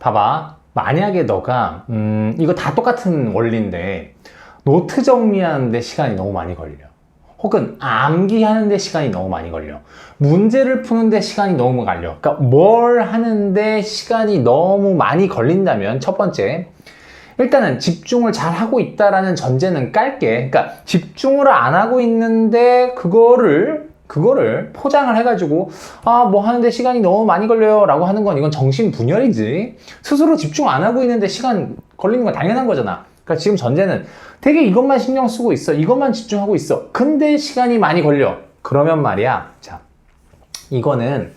봐봐. 만약에 너가, 음, 이거 다 똑같은 원리인데, 노트 정리하는데 시간이 너무 많이 걸려. 혹은 암기하는데 시간이 너무 많이 걸려. 문제를 푸는데 시간이 너무 걸려. 그러니까 뭘 하는데 시간이 너무 많이 걸린다면, 첫 번째, 일단은 집중을 잘 하고 있다라는 전제는 깔게. 그러니까 집중을 안 하고 있는데 그거를 그거를 포장을 해가지고 아 뭐 하는데 시간이 너무 많이 걸려요 라고 하는 건 이건 정신 분열이지. 스스로 집중 안 하고 있는데 시간 걸리는 건 당연한 거잖아. 그러니까 지금 전제는 되게 이것만 신경 쓰고 있어. 이것만 집중하고 있어. 근데 시간이 많이 걸려. 그러면 말이야. 자, 이거는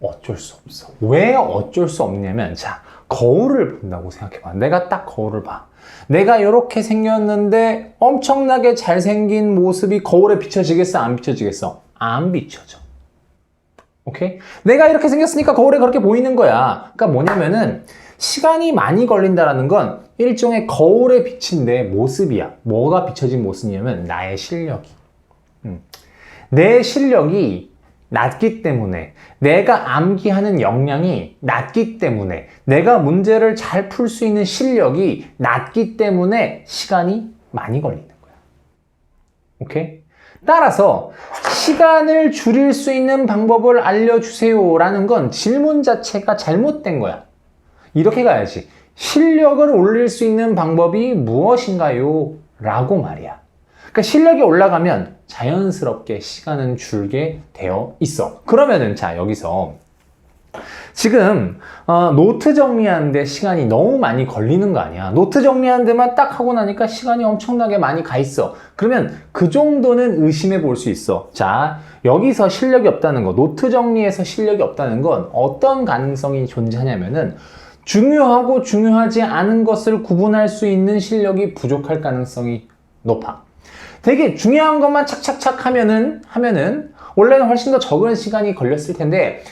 어쩔 수 없어. 왜 어쩔 수 없냐면, 자, 거울을 본다고 생각해봐. 내가 딱 거울을 봐. 내가 이렇게 생겼는데 엄청나게 잘생긴 모습이 거울에 비춰지겠어? 안 비춰지겠어? 안 비춰져. 오케이? 내가 이렇게 생겼으니까 거울에 그렇게 보이는 거야. 그러니까 뭐냐면은 시간이 많이 걸린다라는 건 일종의 거울에 비친 내 모습이야. 뭐가 비춰진 모습이냐면 나의 실력이. 음. 내 실력이 낮기 때문에 내가 암기하는 역량이 낮기 때문에 내가 문제를 잘 풀 수 있는 실력이 낮기 때문에 시간이 많이 걸리는 거야. 오케이? 따라서 시간을 줄일 수 있는 방법을 알려주세요 라는 건 질문 자체가 잘못된 거야. 이렇게 가야지. 실력을 올릴 수 있는 방법이 무엇인가요? 라고 말이야. 그러니까 실력이 올라가면 자연스럽게 시간은 줄게 되어 있어. 그러면은 자 여기서 지금 어, 노트 정리하는데 시간이 너무 많이 걸리는 거 아니야. 노트 정리하는 데만 딱 하고 나니까 시간이 엄청나게 많이 가 있어. 그러면 그 정도는 의심해 볼 수 있어. 자, 여기서 실력이 없다는 거, 노트 정리에서 실력이 없다는 건 어떤 가능성이 존재하냐면은 중요하고 중요하지 않은 것을 구분할 수 있는 실력이 부족할 가능성이 높아. 되게 중요한 것만 착착착 하면은, 하면은, 원래는 훨씬 더 적은 시간이 걸렸을 텐데,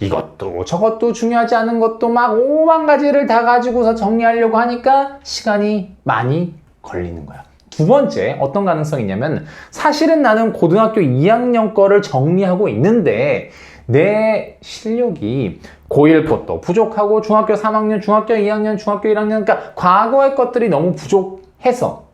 이것도 저것도 중요하지 않은 것도 막 오만 가지를 다 가지고서 정리하려고 하니까 시간이 많이 걸리는 거야. 두 번째, 어떤 가능성이 있냐면, 사실은 나는 고등학교 2학년 거를 정리하고 있는데, 내 실력이 고1 것도 부족하고, 중학교 3학년, 중학교 2학년, 중학교 1학년, 그러니까 과거의 것들이 너무 부족해서,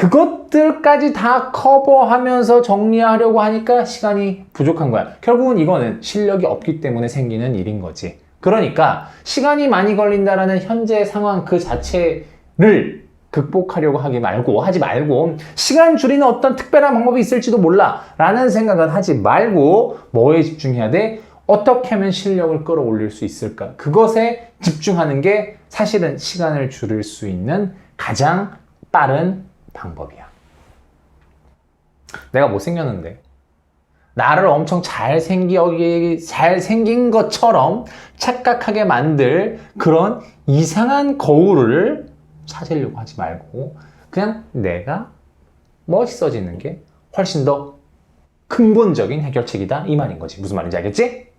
그것들까지 다 커버하면서 정리하려고 하니까 시간이 부족한 거야. 결국은 이거는 실력이 없기 때문에 생기는 일인 거지. 그러니까 시간이 많이 걸린다라는 현재 상황 그 자체를 극복하려고 하지 말고 하지 말고 시간 줄이는 어떤 특별한 방법이 있을지도 몰라 라는 생각은 하지 말고 뭐에 집중해야 돼? 어떻게 하면 실력을 끌어올릴 수 있을까? 그것에 집중하는 게 사실은 시간을 줄일 수 있는 가장 빠른 방법이야. 내가 못생겼는데 나를 엄청 잘생기, 잘생긴 것처럼 착각하게 만들 그런 이상한 거울을 찾으려고 하지 말고 그냥 내가 멋있어지는 게 훨씬 더 근본적인 해결책이다 이 말인 거지 무슨 말인지 알겠지?